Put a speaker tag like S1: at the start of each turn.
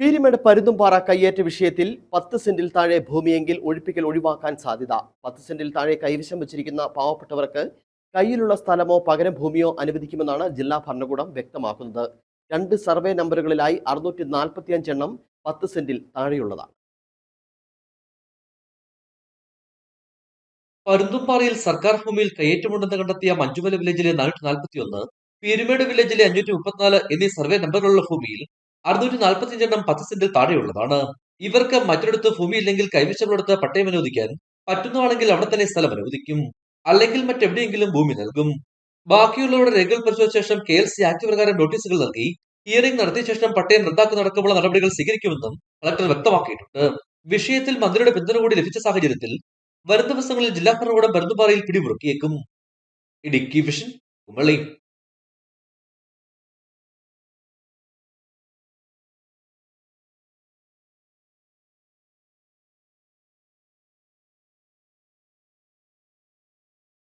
S1: പീരിമേട് പരുന്തുംപാറ കയ്യേറ്റ വിഷയത്തിൽ പത്ത് സെന്റിൽ താഴെ ഭൂമിയെങ്കിൽ ഒഴിപ്പിക്കൽ ഒഴിവാക്കാൻ സാധ്യത. പത്ത് സെന്റിൽ താഴെ കൈവശം വെച്ചിരിക്കുന്ന പാവപ്പെട്ടവർക്ക് കയ്യിലുള്ള സ്ഥലമോ പകരം ഭൂമിയോ അനുവദിക്കുമെന്നാണ് ജില്ലാ ഭരണകൂടം വ്യക്തമാക്കുന്നത്. രണ്ട് സർവേ നമ്പറുകളിലായി അറുന്നൂറ്റി നാൽപ്പത്തിയഞ്ച് എണ്ണം പത്ത് സെന്റിൽ താഴെയുള്ളതാണ്.
S2: പരുന്തുംപാറയിൽ സർക്കാർ ഭൂമിയിൽ കയ്യേറ്റമുണ്ടെന്ന് കണ്ടെത്തിയ മഞ്ചുമല വില്ലേജിലെ നാനൂറ്റി നാൽപ്പത്തി ഒന്ന് പീരുമേട് വില്ലേജിലെ അഞ്ഞൂറ്റി മുപ്പത്തിനാല് എന്നീ സർവേ നമ്പറുകളുള്ള ഭൂമിയിൽ അറുന്നൂറ്റി നാൽപ്പത്തിയഞ്ച് എണ്ണം പത്ത് സെന്റിൽ താഴെയുള്ളതാണ്. ഇവർക്ക് മറ്റൊരിടത്ത് ഭൂമിയില്ലെങ്കിൽ കൈവശമുള്ളിടത്ത് പട്ടയം അനുവദിക്കാൻ പറ്റുന്നതാണെങ്കിൽ അവിടെ തന്നെ സ്ഥലം അനുവദിക്കും. അല്ലെങ്കിൽ മറ്റെവിടെയെങ്കിലും ഭൂമി നൽകും. ബാക്കിയുള്ളവരുടെ രേഖകൾ പരിശോധിച്ച ശേഷം കെ എൽ സി ആക്ട് പ്രകാരം നോട്ടീസുകൾ നൽകി. ഹിയറിംഗ് നടത്തിയ ശേഷം പട്ടയം റദ്ദാക്കുന്നതടക്കമുള്ള നടപടികൾ സ്വീകരിക്കുമെന്നും കളക്ടർ വ്യക്തമാക്കിയിട്ടുണ്ട്. വിഷയത്തിൽ മന്ത്രിയുടെ പിന്തുണ കൂടി ലഭിച്ച സാഹചര്യത്തിൽ വരും ദിവസങ്ങളിൽ ജില്ലാ ഭരണകൂടം പരുന്തുപാറയിൽ പിടിമുറുക്കിയേക്കും. ഇടുക്കി വിഷൻ കുമളി.